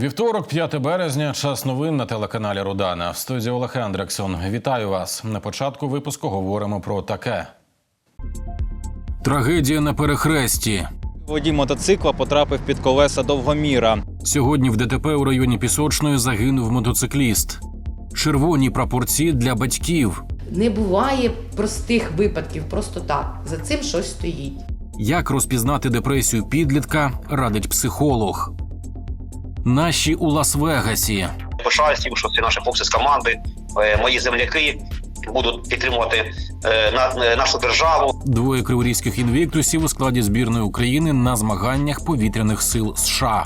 Вівторок, 5 березня, час новин на телеканалі Рудана. В студії Олег Ендрексон. Вітаю вас. На початку випуску говоримо про таке. Трагедія на перехресті. Водій мотоцикла потрапив під колеса довгоміра. Сьогодні в ДТП у районі Пісочної загинув мотоцикліст. Червоні прапорці для батьків. Не буває простих випадків просто так. За цим щось стоїть. Як розпізнати депресію підлітка, радить психолог. Наші у Лас-Вегасі. Пишаюсь тим, що ці наші хлопці з команди, е, мої земляки будуть підтримувати е, на- е, нашу державу. Двоє криворізьких інвіктусів у складі збірної України на змаганнях повітряних сил США.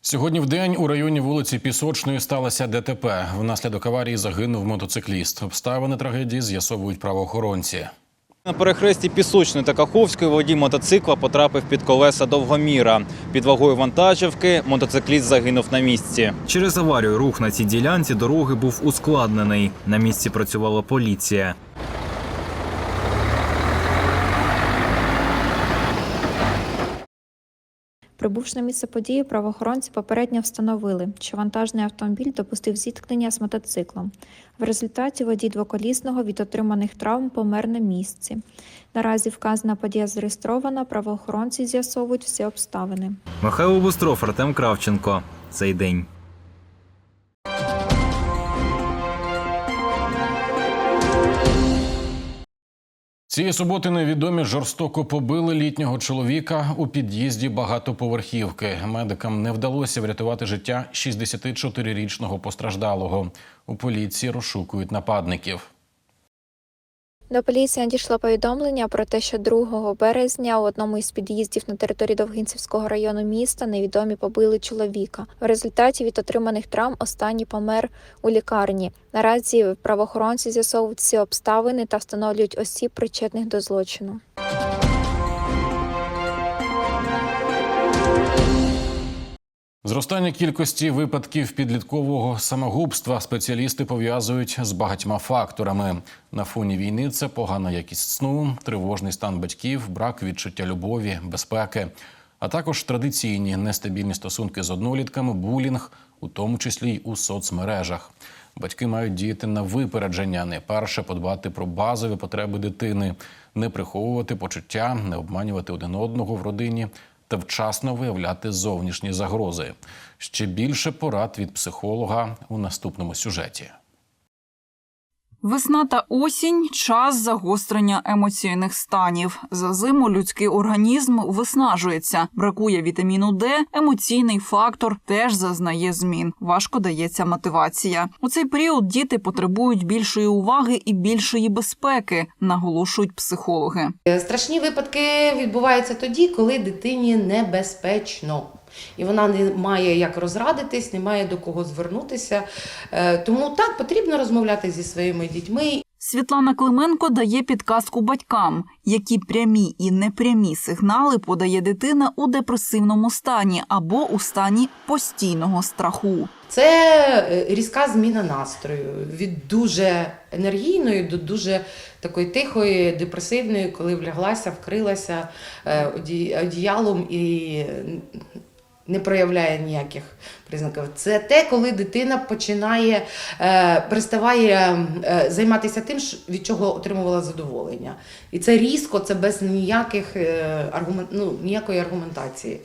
Сьогодні в день у районі вулиці Пісочної сталося ДТП. Внаслідок аварії загинув мотоцикліст. Обставини трагедії з'ясовують правоохоронці. На перехресті Пісочної та Каховської водій мотоцикла потрапив під колеса довгоміра. Під вагою вантажівки мотоцикліст загинув на місці. Через аварію рух на цій ділянці дороги був ускладнений. На місці працювала поліція. Прибувши на місце події, правоохоронці попередньо встановили, що вантажний автомобіль допустив зіткнення з мотоциклом. В результаті водій двоколісного від отриманих травм помер на місці. Наразі вказана подія зареєстрована, правоохоронці з'ясовують всі обставини. Михайло Бустров, Артем Кравченко. Цей день. Цієї суботи невідомі жорстоко побили літнього чоловіка у під'їзді багатоповерхівки. Медикам не вдалося врятувати життя 64-річного постраждалого. У поліції розшукують нападників. До поліції надійшло повідомлення про те, що 2 березня у одному із під'їздів на території Довгинцівського району міста невідомі побили чоловіка. В результаті від отриманих травм останній помер у лікарні. Наразі правоохоронці з'ясовують всі обставини та встановлюють осіб, причетних до злочину. Зростання кількості випадків підліткового самогубства спеціалісти пов'язують з багатьма факторами. На фоні війни це погана якість сну, тривожний стан батьків, брак відчуття любові, безпеки, а також традиційні нестабільні стосунки з однолітками, булінг, у тому числі й у соцмережах. Батьки мають діяти на випередження, не перше подбати про базові потреби дитини, не приховувати почуття, не обманювати один одного в родині та вчасно виявляти зовнішні загрози. Ще більше порад від психолога у наступному сюжеті. Весна та осінь час загострення емоційних станів. За зиму людський організм виснажується, бракує вітаміну Д, емоційний фактор теж зазнає змін. Важко дається мотивація. У цей період діти потребують більшої уваги і більшої безпеки, наголошують психологи. Страшні випадки відбуваються тоді, коли дитині небезпечно. І вона не має як розрадитись, не має до кого звернутися. Е, Тому так потрібно розмовляти зі своїми дітьми Світлана Клименко дає підказку батькам, які прямі і непрямі сигнали подає дитина у депресивному стані або у стані постійного страху. Це е, різка зміна настрою від дуже енергійної до дуже такої тихої, депресивної, коли вляглася, вкрилася е, одіялом і не проявляє ніяких признаків. Це те, коли дитина починає е, переставає е, займатися тим, від чого отримувала задоволення. І це різко, це без ніяких е, аргумент, ну, ніякої аргументації.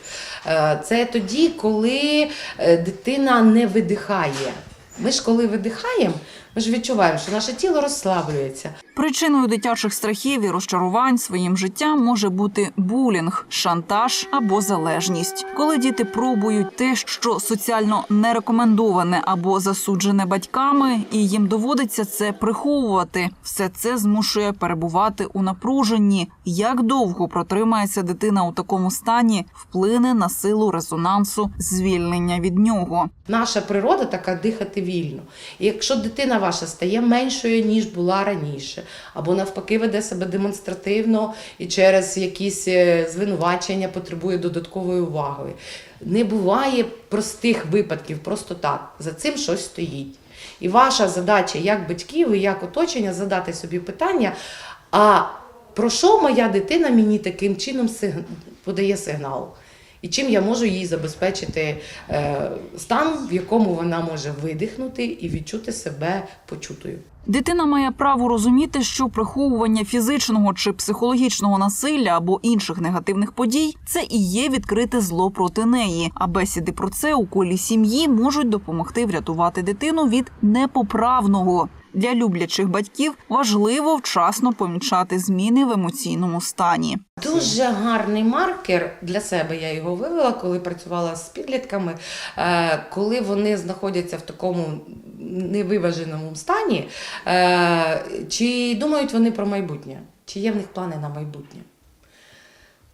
Е, це тоді, коли е, дитина не видихає. Ми ж коли видихаємо, ми ж відчуваємо, що наше тіло розслаблюється. Причиною дитячих страхів і розчарувань своїм життям може бути булінг, шантаж або залежність. Коли діти пробують те, що соціально не рекомендоване або засуджене батьками, і їм доводиться це приховувати. Все це змушує перебувати у напруженні. Як довго протримається дитина у такому стані, вплине на силу резонансу звільнення від нього. Наша природа така дихати вільно. І якщо дитина ваша стає меншою, ніж була раніше, або навпаки веде себе демонстративно і через якісь е, звинувачення потребує додаткової уваги. Не буває простих випадків просто так. За цим щось стоїть. І ваша задача як батьків і як оточення задати собі питання, а про що моя дитина мені таким чином подає сигнал. І чим я можу їй забезпечити е, стан, в якому вона може видихнути і відчути себе почутою. Дитина має право розуміти, що приховування фізичного чи психологічного насилля або інших негативних подій це і є відкрите зло проти неї. А бесіди про це у колі сім'ї можуть допомогти врятувати дитину від непоправного. Для люблячих батьків важливо вчасно помічати зміни в емоційному стані. Дуже гарний маркер для себе. Я його вивела, коли працювала з підлітками. Е, Коли вони знаходяться в такому невиваженому стані, е, чи думають вони про майбутнє, чи є в них плани на майбутнє.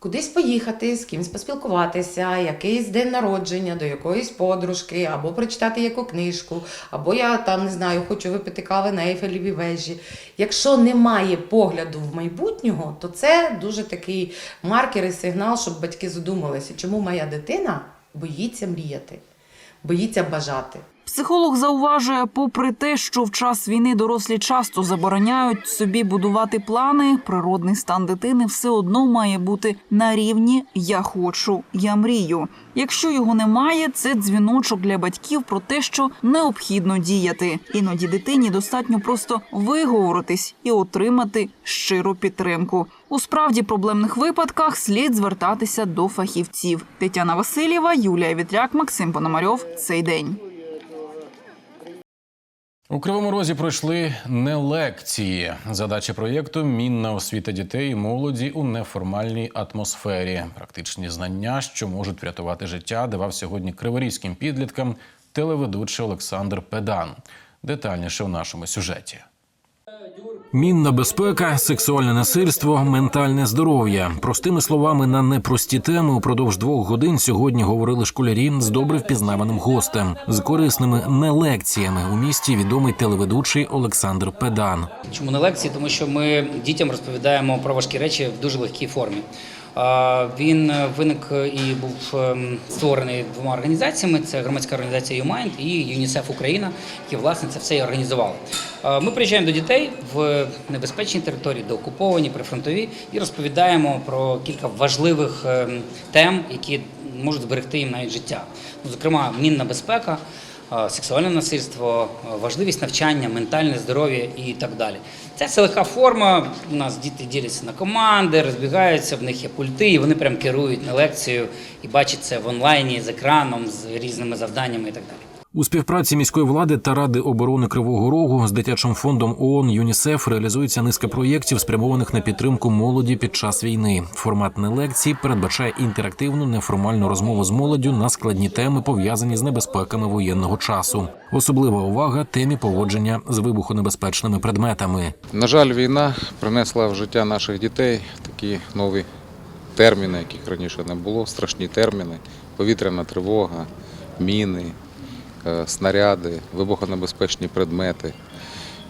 Кудись поїхати, з кимось поспілкуватися, якийсь день народження до якоїсь подружки, або прочитати яку книжку, або я там не знаю, хочу випити кави на Ейфелевій вежі. Якщо немає погляду в майбутнього, то це дуже такий маркер і сигнал, щоб батьки задумалися, чому моя дитина боїться мріяти, боїться бажати. Психолог зауважує, попри те, що в час війни дорослі часто забороняють собі будувати плани, природний стан дитини все одно має бути на рівні Я хочу, я мрію. Якщо його немає, це дзвіночок для батьків про те, що необхідно діяти. Іноді дитині достатньо просто виговоритись і отримати щиру підтримку. У справді проблемних випадках слід звертатися до фахівців. Тетяна Васильєва, Юлія Вітряк, Максим Пономарьов. Цей день. У Кривому Розі пройшли не лекції. Задача проєкту мінна освіта дітей і молоді у неформальній атмосфері. Практичні знання, що можуть врятувати життя, давав сьогодні криворізьким підліткам телеведучий Олександр Педан. Детальніше в нашому сюжеті. Мінна безпека, сексуальне насильство, ментальне здоров'я. Простими словами, на непрості теми упродовж двох годин сьогодні говорили школярі з добре впізнаваним гостем, з корисними не лекціями у місті відомий телеведучий Олександр Педан. Чому не лекції? Тому що ми дітям розповідаємо про важкі речі в дуже легкій формі. Він е, виник і був ем, створений двома організаціями: це громадська організація YouMind і ЮНІСЕФ Україна, які власне це все і організували. Ми приїжджаємо до дітей в небезпечні території, до окуповані, прифронтові, і розповідаємо про кілька важливих ем, тем, які можуть зберегти їм навіть життя. Ну, Зокрема, мінна безпека е, сексуальне насильство, е, важливість навчання, ментальне здоров'я і так далі. Це все легка форма. У нас діти діляться на команди, розбігаються, в них є пульти, і вони прям керують на лекцію і бачать це в онлайні з екраном, з різними завданнями і так далі. У співпраці міської влади та ради оборони Кривого Рогу з дитячим фондом ООН ЮНІСЕФ реалізується низка проєктів, спрямованих на підтримку молоді під час війни. Формат не лекцій передбачає інтерактивну неформальну розмову з молоддю на складні теми, пов'язані з небезпеками воєнного часу. Особлива увага темі поводження з вибухонебезпечними предметами. На жаль, війна принесла в життя наших дітей такі нові терміни, яких раніше не було, страшні терміни, повітряна тривога, міни, снаряди, вибухонебезпечні предмети.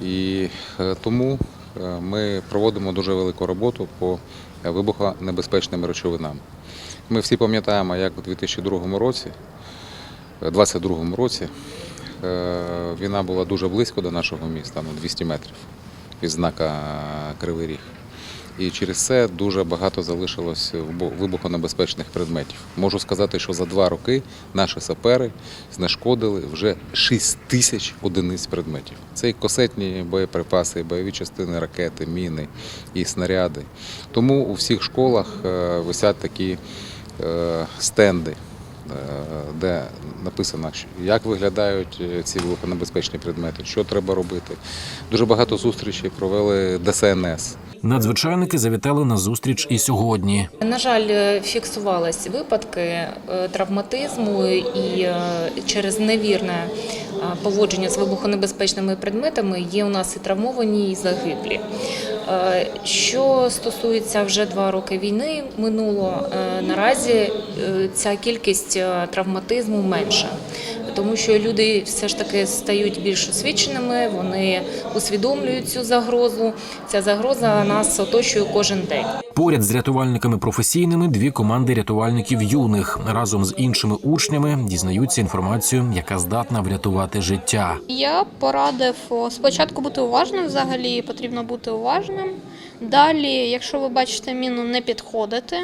І е, тому е, ми проводимо дуже велику роботу по вибухонебезпечним речовинам. Ми всі пам'ятаємо, як у 2002 році, 2022 році, е, війна була дуже близько до нашого міста, ну 200 метрів від знака Кривий Ріг. І через це дуже багато залишилось вибухонебезпечних предметів. Можу сказати, що за два роки наші сапери знешкодили вже 6 тисяч одиниць предметів. Це і касетні боєприпаси, і бойові частини ракети, міни і снаряди. Тому у всіх школах е, висять такі е, стенди, е, де написано, як виглядають е, ці вибухонебезпечні предмети, що треба робити. Дуже багато зустрічей провели ДСНС. Надзвичайники завітали на зустріч і сьогодні. На жаль, е, фіксувались випадки е, травматизму і е, через невірне е, поводження з вибухонебезпечними предметами є у нас і травмовані, і загиблі. Е, Що стосується вже два роки війни минуло, е, наразі е, ця кількість травматизму менша. Тому що люди все ж таки стають більш освіченими, вони усвідомлюють цю загрозу. Ця загроза нас оточує кожен день. Поряд з рятувальниками професійними дві команди рятувальників юних разом з іншими учнями дізнаються інформацію, яка здатна врятувати життя. Я порадив спочатку бути уважним взагалі, потрібно бути уважним, Далі, якщо ви бачите міну, не підходити,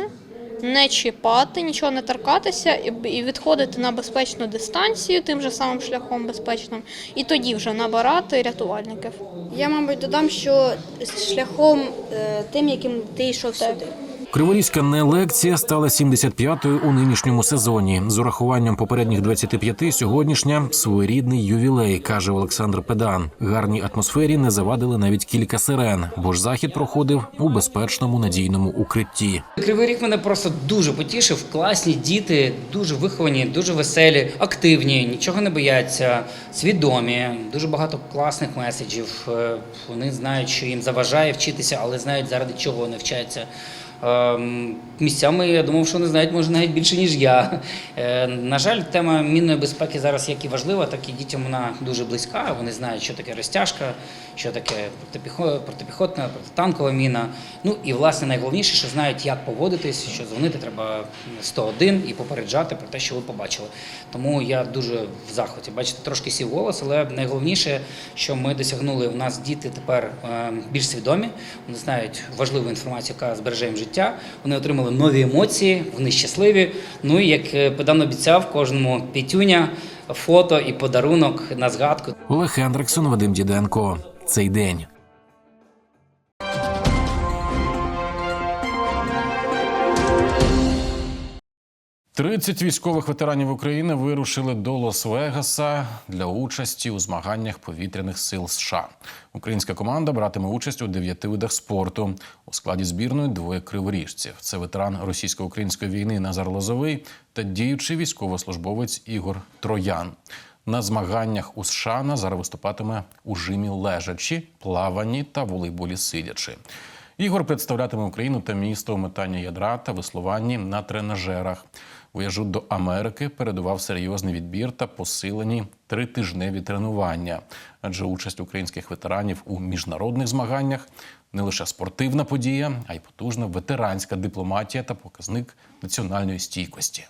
не чіпати, нічого не торкатися і відходити на безпечну дистанцію тим же самим шляхом безпечним, і тоді вже набирати рятувальників. Я, мабуть, додам, що шляхом е, тим, яким ти йшов сюди. Криворізька не лекція стала 75-ю у нинішньому сезоні. З урахуванням попередніх 25 сьогоднішня своєрідний ювілей, каже Олександр Педан. Гарній атмосфері не завадили навіть кілька сирен, бо ж захід проходив у безпечному надійному укритті. Кривий рік мене просто дуже потішив. Класні діти, дуже виховані, дуже веселі, активні, нічого не бояться, свідомі. Дуже багато класних меседжів. Е, Вони знають, що їм заважає вчитися, але знають заради чого вони вчаться. Ем, Місцями я думав, що вони знають може навіть більше ніж я. Е, На жаль, тема мінної безпеки зараз як і важлива, так і дітям вона дуже близька. Вони знають, що таке розтяжка, що таке протипіхо- протипіхотна, протитанкова міна. Ну і власне найголовніше, що знають, як поводитись, що дзвонити треба 101 і попереджати про те, що ви побачили. Тому я дуже в захваті. Бачите, трошки сів голос, але найголовніше, що ми досягнули. У нас діти тепер е, більш свідомі. Вони знають важливу інформацію, яка збереже їм життя. Вони отримали нові емоції, вони щасливі. Ну і як е, педан обіцяв, кожному п'ятюня, фото і подарунок на згадку. Олег Хендриксон, Вадим Діденко. Цей день. Тридцять військових ветеранів України вирушили до Лос-Вегаса для участі у змаганнях повітряних сил США. Українська команда братиме участь у дев'яти видах спорту. У складі збірної двоє криворіжців. Це ветеран російсько-української війни Назар Лозовий та діючий військовослужбовець Ігор Троян. На змаганнях у США Назар виступатиме у жимі лежачі, плаванні та волейболі сидячи. Ігор представлятиме Україну та місто у метанні ядра та веслуванні на тренажерах. Виїжджу до Америки передував серйозний відбір та посилені тритижневі тренування. Адже участь українських ветеранів у міжнародних змаганнях не лише спортивна подія, а й потужна ветеранська дипломатія та показник національної стійкості.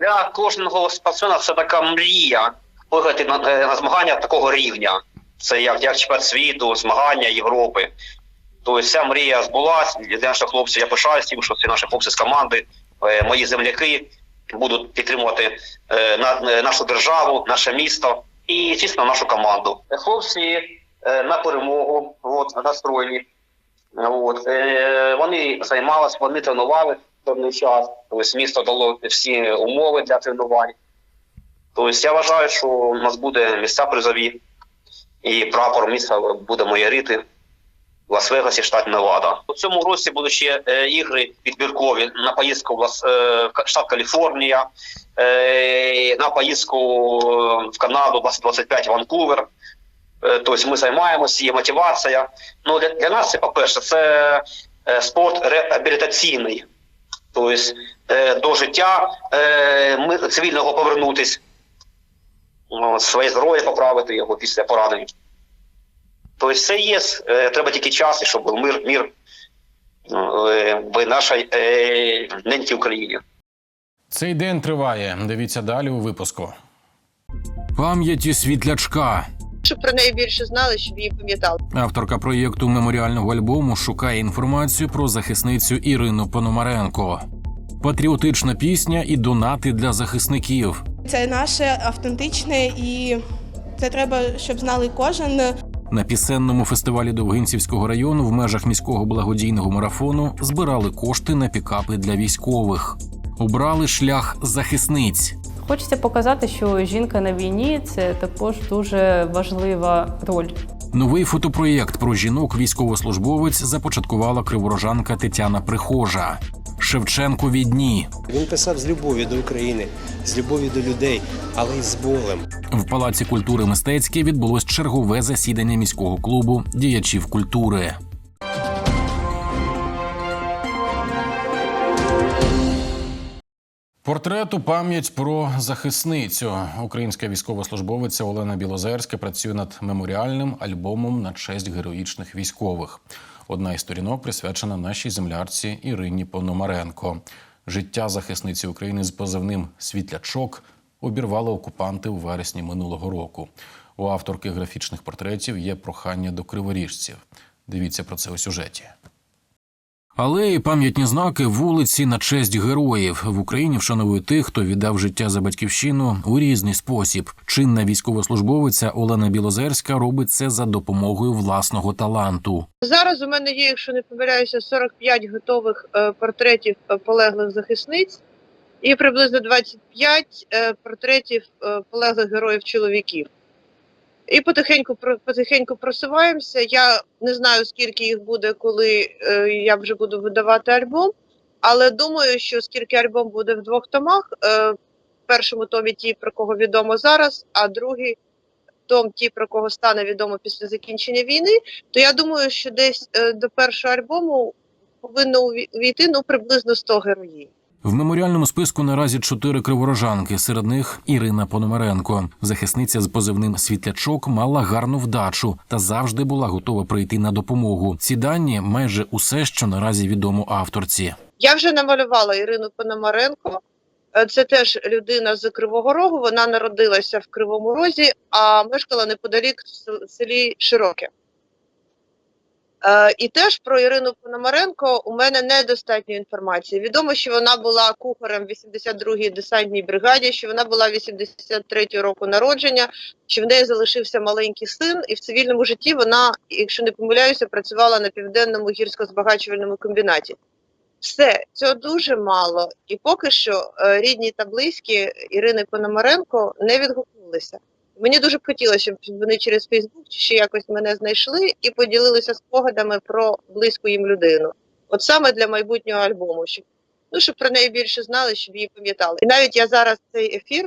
Для кожного спортсмена це така мрія виграти на, на змагання такого рівня. Це як, як чемпіонат світу, змагання Європи. Тобто ця мрія збулась. Для наших хлопців я пишаюсь тим, що ці наші хлопці з команди, е, мої земляки будуть підтримувати е, е, нашу державу, наше місто і, звісно, нашу команду. Хлопці на перемогу от, настроєні. От, вони займалися, вони тренували певний час. Тобто місто дало всі умови для тренувань. Тобто я вважаю, що у нас буде місця призові, і прапор міста буде моярити в Лас-Вегасі, штат Невада. У цьому році будуть ще е, ігри відбіркові на поїздку в Лас, е, штат Каліфорнія, е, на поїздку в Канаду 2025 Ванкувер. Е, Тобто ми займаємося, є мотивація. Ну, для, для нас це, по-перше, це е, спорт реабілітаційний. Тобто е, до життя е, ми, цивільного повернутись, ну, своє здоров'я поправити його після поранень. Тобто це є, е, треба тільки час, і щоб був мир, мир ну, е, в нашій е, ненькій Україні. Цей день триває. Дивіться далі у випуску. Пам'яті світлячка. Щоб про неї більше знали, щоб її пам'ятали. Авторка проєкту меморіального альбому шукає інформацію про захисницю Ірину Пономаренко. Патріотична пісня і донати для захисників. Це наше автентичне і це треба, щоб знали кожен. На пісенному фестивалі Довгинцівського району в межах міського благодійного марафону збирали кошти на пікапи для військових. Обрали шлях захисниць. Хочеться показати, що жінка на війні це також дуже важлива роль. Новий фотопроєкт про жінок військовослужбовець започаткувала криворожанка Тетяна Прихожа. Шевченкові дні Він писав з любові до України, з любові до людей, але й з болем. в Палаці культури мистецьке відбулось чергове засідання міського клубу діячів культури. Портрет у пам'ять про захисницю. Українська військовослужбовиця Олена Білозерська працює над меморіальним альбомом на честь героїчних військових. Одна із сторінок присвячена нашій землярці Ірині Пономаренко. Життя захисниці України з позивним Світлячок обірвали окупанти у вересні минулого року. У авторки графічних портретів є прохання до криворіжців. Дивіться про це у сюжеті. Алеї, пам'ятні знаки, вулиці на честь героїв в Україні вшановують тих, хто віддав життя за батьківщину у різний спосіб. Чинна військовослужбовиця Олена Білозерська робить це за допомогою власного таланту. Зараз у мене є, якщо не помиляюся, 45 готових е, портретів е, полеглих захисниць і приблизно 25 е, портретів полеглих героїв чоловіків. І потихеньку потихеньку просуваємося. Я не знаю, скільки їх буде, коли е, я вже буду видавати альбом. Але думаю, що оскільки альбом буде в двох томах, е, першому томі ті, про кого відомо зараз, а другий том, ті, про кого стане відомо після закінчення війни, то я думаю, що десь е, до першого альбому повинно увійти ну приблизно 100 героїв. В меморіальному списку наразі чотири криворожанки. Серед них Ірина Пономаренко. Захисниця з позивним світлячок мала гарну вдачу та завжди була готова прийти на допомогу. Ці дані майже усе, що наразі відомо авторці. Я вже намалювала Ірину Пономаренко. Е, Це теж людина з Кривого Рогу. Вона народилася в Кривому Розі, а мешкала неподалік в селі Широке. Е, І теж про Ірину Пономаренко у мене недостатньо інформації. Відомо, що вона була кухарем в 82-й десантній бригаді, що вона була 83-го року народження, що в неї залишився маленький син, і в цивільному житті вона, якщо не помиляюся, працювала на південному гірсько-збагачувальному комбінаті. Все, цього дуже мало. І поки що е, рідні та близькі Ірини Пономаренко не відгукнулися. Мені дуже б хотілося, щоб вони через Фейсбук чи ще якось мене знайшли і поділилися спогадами про близьку їм людину. От саме для майбутнього альбому, щоб, ну, щоб про неї більше знали, щоб її пам'ятали. І навіть я зараз цей ефір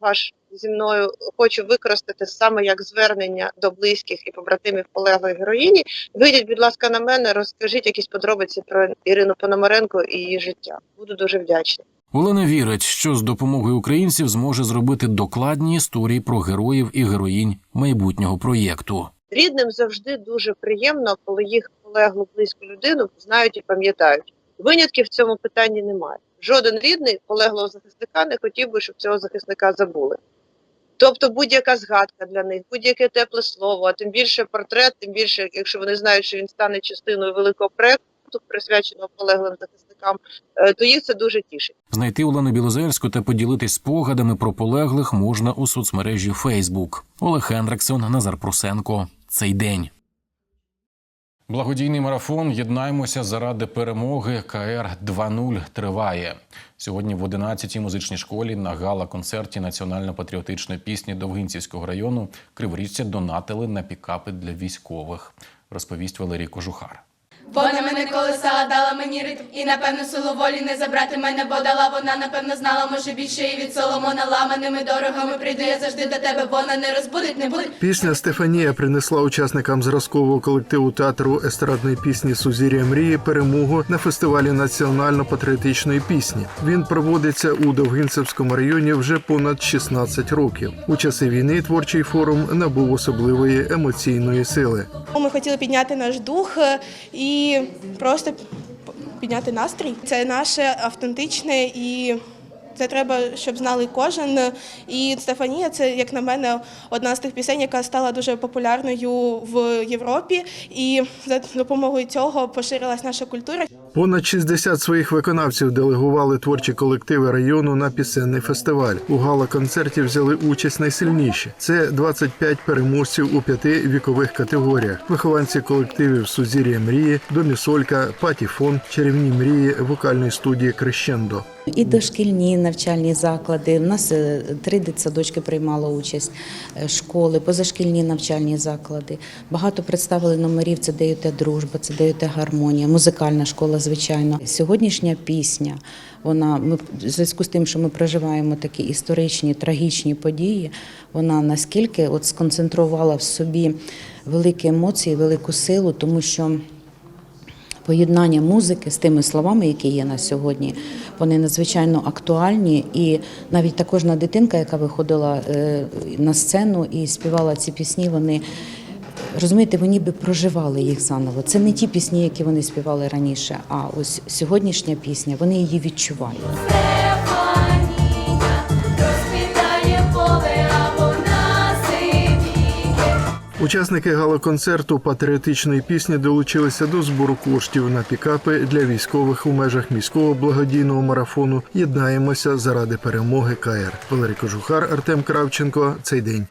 ваш зі мною хочу використати саме як звернення до близьких і побратимів полеглої героїні. Вийдіть, будь ласка, на мене, розкажіть якісь подробиці про Ірину Пономаренко і її життя. Буду дуже вдячна. Олена вірить, що з допомогою українців зможе зробити докладні історії про героїв і героїнь майбутнього проєкту. Рідним завжди дуже приємно, коли їх полеглу близьку людину знають і пам'ятають. Винятків в цьому питанні немає. Жоден рідний полеглого захисника не хотів би, щоб цього захисника забули. Тобто будь-яка згадка для них, будь-яке тепле слово, а тим більше портрет, тим більше, якщо вони знають, що він стане частиною великого проекту, присвяченого полеглим захисникам, е, то їх це дуже тішить. Знайти Олену Білозерську та поділитись спогадами про полеглих можна у соцмережі Facebook. Олег Хендриксон, Назар Прусенко. Цей день. Благодійний марафон Єднаймося заради перемоги. КР 2.0 триває сьогодні. В 11-й музичній школі на гала-концерті національно-патріотичної пісні Довгинцівського району криворіжці донатили на пікапи для військових. Розповість Валерій Кожухар. Вона мене колесала, дала мені ритм і напевно силу волі не забрати мене, бо дала вона, напевно, знала, може більше і від Соломона ламаними дорогами прийду я завжди до тебе, вона не розбудить, не буде. Пісня Стефанія принесла учасникам зразкового колективу театру естрадної пісні Сузір'я мрії перемогу на фестивалі національно-патріотичної пісні. Він проводиться у Довгинцевському районі вже понад 16 років. У часи війни творчий форум набув особливої емоційної сили. Ми хотіли підняти наш дух е, і просто підняти настрій. Це наше автентичне і. Це треба, щоб знали кожен. І Стефанія це, як на мене, одна з тих пісень, яка стала дуже популярною в Європі. І за допомогою цього поширилась наша культура. Понад 60 своїх виконавців делегували творчі колективи району на пісенний фестиваль. У гала-концерті взяли участь найсильніші. Це 25 переможців у п'яти вікових категоріях. Вихованці колективів Сузір'я мрії, Домісолька, Патіфон, Чарівні мрії вокальної студії Крещендо. І дошкільні навчальні заклади. У нас е, три дитсадочки приймало участь, е, школи, позашкільні навчальні заклади. Багато представили номерів. Це ДЮТ дружба, це ДЮТ гармонія, музикальна школа, звичайно. Сьогоднішня пісня. Вона ми в зв'язку з тим, що ми проживаємо такі історичні трагічні події. Вона наскільки от сконцентрувала в собі великі емоції, велику силу, тому що. Поєднання музики з тими словами, які є на сьогодні, вони надзвичайно актуальні. І навіть та кожна дитинка, яка виходила е, на сцену і співала ці пісні, вони розумієте, вони би проживали їх заново. Це не ті пісні, які вони співали раніше. А ось сьогоднішня пісня, вони її відчувають. Учасники гала-концерту патріотичної пісні долучилися до збору коштів на пікапи для військових у межах міського благодійного марафону Єднаємося заради перемоги КР. Валерій Кожухар, Артем Кравченко. Цей день.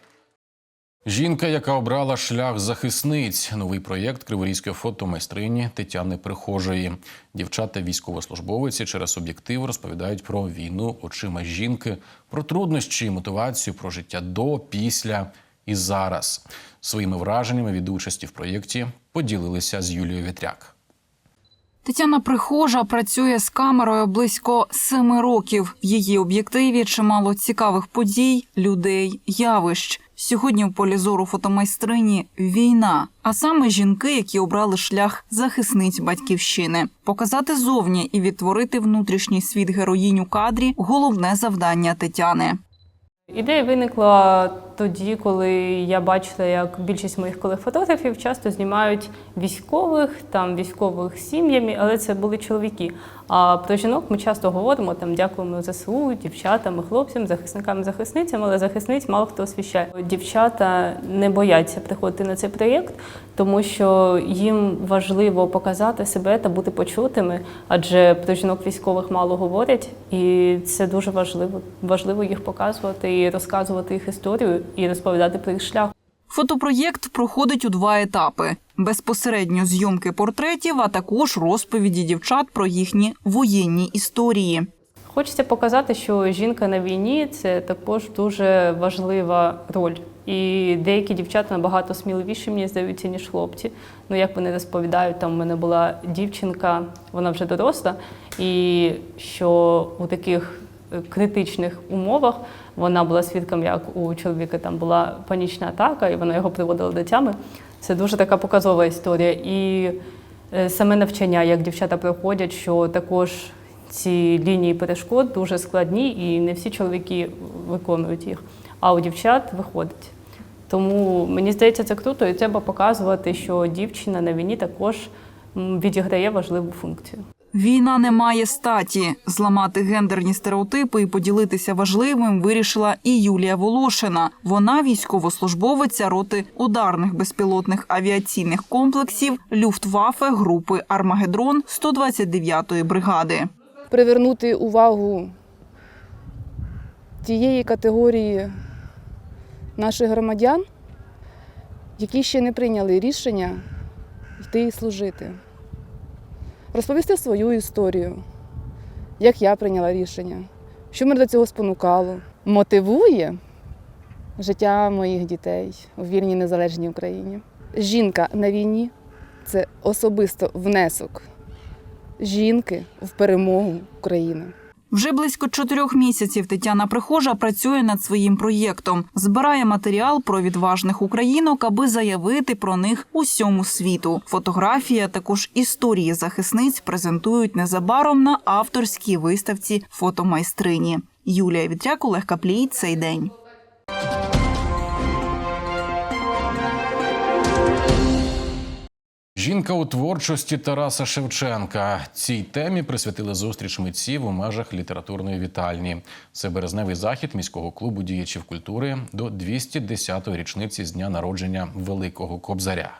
Жінка, яка обрала шлях захисниць, новий проєкт криворізької фотомайстрині Тетяни Прихожої. Дівчата військовослужбовиці через об'єктив розповідають про війну очима жінки, про труднощі, мотивацію, про життя до, після і зараз. Своїми враженнями від участі в проєкті поділилися з Юлією Вітряк. Тетяна Прихожа працює з камерою близько семи років. В її об'єктиві чимало цікавих подій, людей, явищ. Сьогодні в полі зору фотомайстрині війна, а саме жінки, які обрали шлях захисниць батьківщини. Показати зовні і відтворити внутрішній світ героїнь у кадрі головне завдання Тетяни. Ідея виникла тоді, коли я бачила, як більшість моїх колег-фотографів часто знімають військових, там військових сім'ями, але це були чоловіки. А про жінок ми часто говоримо там дякуємо ЗСУ, дівчатам, хлопцям, захисникам, захисницям, але захисниць мало хто освіщає. Дівчата не бояться приходити на цей проєкт, тому що їм важливо показати себе та бути почутими, адже про жінок військових мало говорять, і це дуже важливо. Важливо їх показувати і розказувати їх історію і розповідати про їх шлях. Фотопроєкт проходить у два етапи: безпосередньо зйомки портретів, а також розповіді дівчат про їхні воєнні історії. Хочеться показати, що жінка на війні це також дуже важлива роль. І деякі дівчата набагато сміливіші, мені здаються, ніж хлопці. Ну, як вони розповідають, там в мене була дівчинка, вона вже доросла, і що у таких критичних умовах вона була свідком, як у чоловіка там була панічна атака, і вона його приводила до тями. Це дуже така показова історія. І е, саме навчання, як дівчата проходять, що також ці лінії перешкод дуже складні, і не всі чоловіки виконують їх, а у дівчат виходить. Тому мені здається, це круто, і треба показувати, що дівчина на війні також відіграє важливу функцію. Війна не має статі. Зламати гендерні стереотипи і поділитися важливим вирішила і Юлія Волошина. Вона військовослужбовиця роти ударних безпілотних авіаційних комплексів Люфтваффе групи Армагедрон 129-ї бригади. привернути увагу тієї категорії наших громадян, які ще не прийняли рішення йти і служити. Розповісти свою історію, як я прийняла рішення, що мене до цього спонукало, мотивує життя моїх дітей у вільній незалежній Україні. Жінка на війні це особисто внесок жінки в перемогу України. Вже близько чотирьох місяців Тетяна Прихожа працює над своїм проєктом, збирає матеріал про відважних українок, аби заявити про них усьому світу. Фотографія також історії захисниць презентують незабаром на авторській виставці фотомайстрині. Юлія Вітряк, Олег Каплій. Цей день. Жінка у творчості Тараса Шевченка. Цій темі присвятили зустріч митців у межах літературної вітальні. Це березневий захід міського клубу діячів культури до 210-ї річниці з дня народження Великого Кобзаря.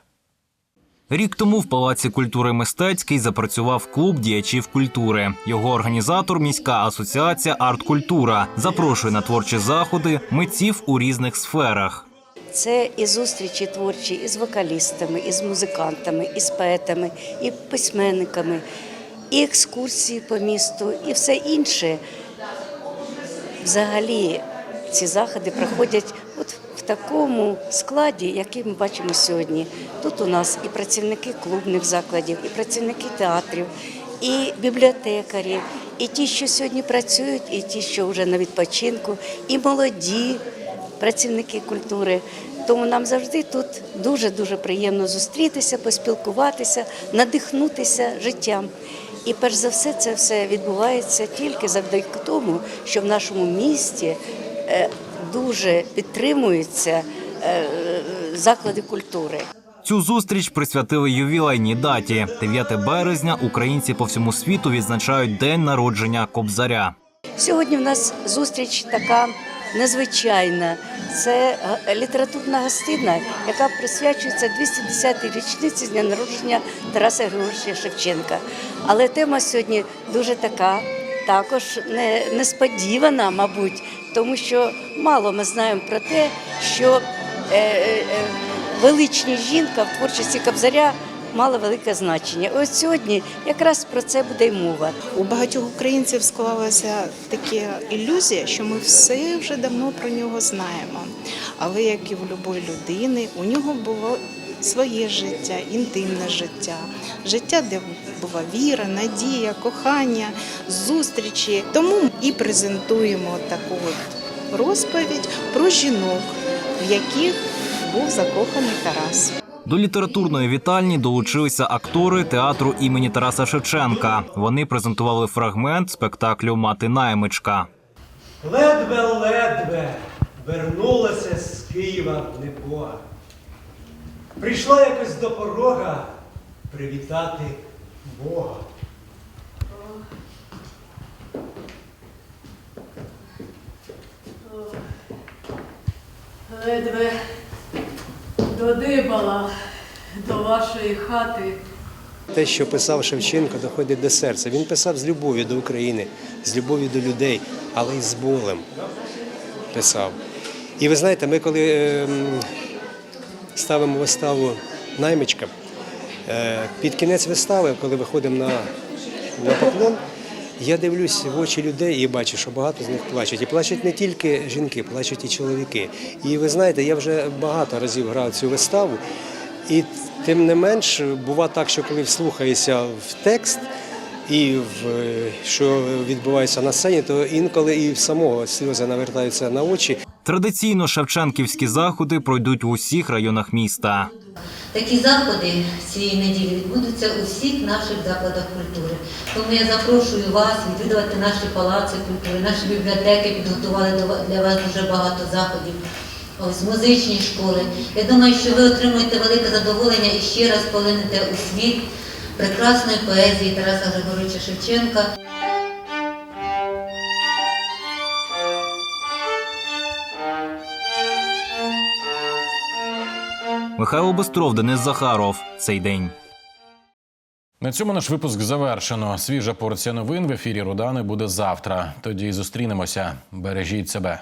Рік тому в Палаці культури мистецький запрацював клуб діячів культури. Його організатор міська асоціація Арт-Культура запрошує на творчі заходи митців у різних сферах. Це і зустрічі творчі із вокалістами, із музикантами, із поетами, і письменниками, і екскурсії по місту, і все інше. Взагалі ці заходи проходять от в такому складі, який ми бачимо сьогодні. Тут у нас і працівники клубних закладів, і працівники театрів, і бібліотекарі, і ті, що сьогодні працюють, і ті, що вже на відпочинку, і молоді працівники культури. Тому нам завжди тут дуже дуже приємно зустрітися, поспілкуватися, надихнутися життям. І перш за все, це все відбувається тільки завдяки тому, що в нашому місті е, дуже підтримуються е, заклади культури. Цю зустріч присвятили ювілейній даті. 9 березня українці по всьому світу відзначають день народження Кобзаря. Сьогодні в нас зустріч така незвичайна. Це е, літературна гостина, яка присвячується 210-й річниці з дня народження Тараса Григоровича Шевченка. Але тема сьогодні дуже така, також не, несподівана, мабуть, тому що мало ми знаємо про те, що е, е, е, жінка в творчості Кобзаря мала велике значення. Ось сьогодні якраз про це буде й мова. У багатьох українців склалася така ілюзія, що ми все вже давно про нього знаємо. Але як і в будь-якої людини, у нього було своє життя, інтимне життя, життя, де була віра, надія, кохання, зустрічі. Тому і презентуємо таку розповідь про жінок, в яких був закоханий Тарас. До літературної вітальні долучилися актори театру імені Тараса Шевченка. Вони презентували фрагмент спектаклю Мати наймичка. Ледве-ледве вернулася з Києва небога. Прийшла якось до порога привітати Бога. Ледве додибала до вашої хати. Те, що писав Шевченко, доходить до серця. Він писав з любов'ю до України, з любов'ю до людей, але й з болем писав. І ви знаєте, ми коли ем, ставимо виставу наймичка, е, під кінець вистави, коли виходимо на, на поклон, я дивлюсь в очі людей і бачу, що багато з них плачуть. І плачуть не тільки жінки, плачуть і чоловіки. І ви знаєте, я вже багато разів грав цю виставу, і тим не менш, бува так, що коли вслухаєшся в текст і в що відбувається на сцені, то інколи і в самого сльози навертаються на очі. Традиційно шевченківські заходи пройдуть в усіх районах міста. Такі заходи цієї неділі відбудуться у всіх наших закладах культури. Тому я запрошую вас відвідувати наші палаци культури, наші бібліотеки підготували для вас дуже багато заходів. Ось музичні школи. Я думаю, що ви отримуєте велике задоволення і ще раз полинете у світ прекрасної поезії Тараса Григоровича Шевченка. Михайло Бестров, Денис Захаров. Цей день. На цьому наш випуск завершено. Свіжа порція новин в ефірі Рудани буде завтра. Тоді зустрінемося. Бережіть себе.